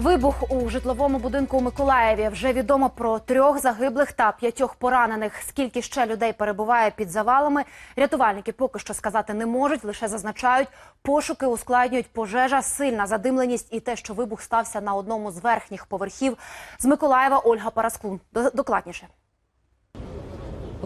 Вибух у житловому будинку у Миколаєві. Вже відомо про трьох загиблих та п'ятьох поранених. Скільки ще людей перебуває під завалами, рятувальники поки що сказати не можуть. Лише зазначають, пошуки ускладнюють пожежа, сильна задимленість і те, що вибух стався на одному з верхніх поверхів. З Миколаєва Ольга Параскун. Докладніше.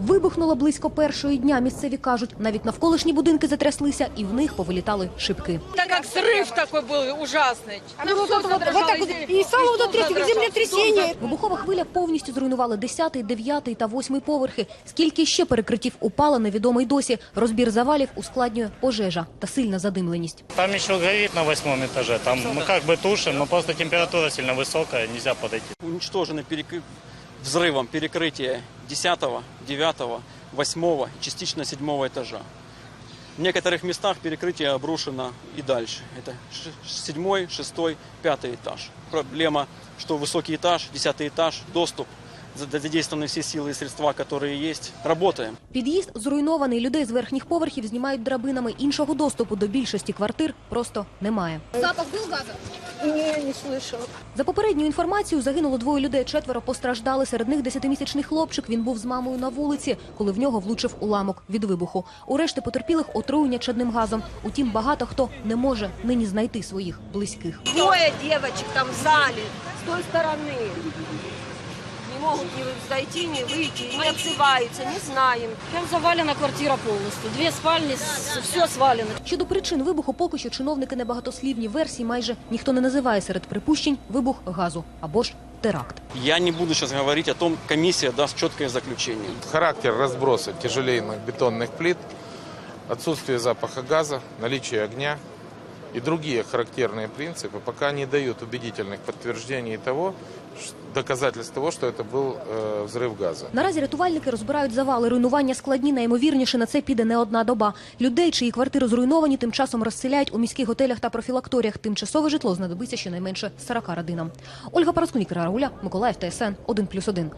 Вибухнуло близько першої дня. Місцеві кажуть, навіть навколишні будинки затряслися, і в них повилітали шибки. Так как взрыв такой был ужасный. Ну, вот, это вот, вот так вот, и стало вот это землетрясение. Вибухова хвиля повністю зруйнувала 10, 9 та 8 поверхи. Скільки ще перекриттів упало, невідомо й досі. Розбір завалів ускладнює пожежа та сильна задимленість. Там еще горит на восьмом этаже. Там мы как бы тушим, но просто температура сильно высокая, нельзя подойти. уничтожены перекры- взрывом перекрытие 10, 9, 8 и частично 7 этажа. В некоторых местах перекрытие обрушено и дальше. Это 7, 6, 5 этаж. Проблема, что высокий этаж, 10 этаж, доступ, за- задействованы все силы и средства, которые есть. Работаем. Під'їзд зруйнований. Людей з верхніх поверхів знімають драбинами. Іншого доступу до більшості квартир просто немає. Не, не слышала. За попередньою інформацією, загинуло двоє людей, четверо постраждали. Серед них десятимісячний хлопчик. Він був з мамою на вулиці, коли в нього влучив уламок від вибуху. У решти потерпілих отруєння чадним газом. Утім, багато хто не може нині знайти своїх близьких. Двое девочек там в зале, с той стороны. Не могут ни зайти, ни выйти, не отзываются, не знаем. Там завалена квартира повністю. Дві спальні, все свалено. Щодо причин вибуху, поки що чиновники небагатослівні версії майже ніхто не називає серед припущень вибух газу або ж теракт. Я не буду сейчас говорить о том, комиссия даст четкое заключение. Характер разброса тяжелейных бетонных плит, отсутствие запаха газа, наличие огня и другие характерные принципы пока не дают убедительных подтверждений того, ш- доказательств того, что это был э, взрыв газа. Наразі рятувальники розбирають завали. Руйнування складні, найімовірніше на це піде не одна доба. Людей, чиї квартири зруйновані, тим часом розселяють у міських готелях та профілакторіях. Тимчасове житло знадобиться щонайменше 40 родинам. Ольга Параскунік, Рауля, Миколаїв, ТСН, 1+,1.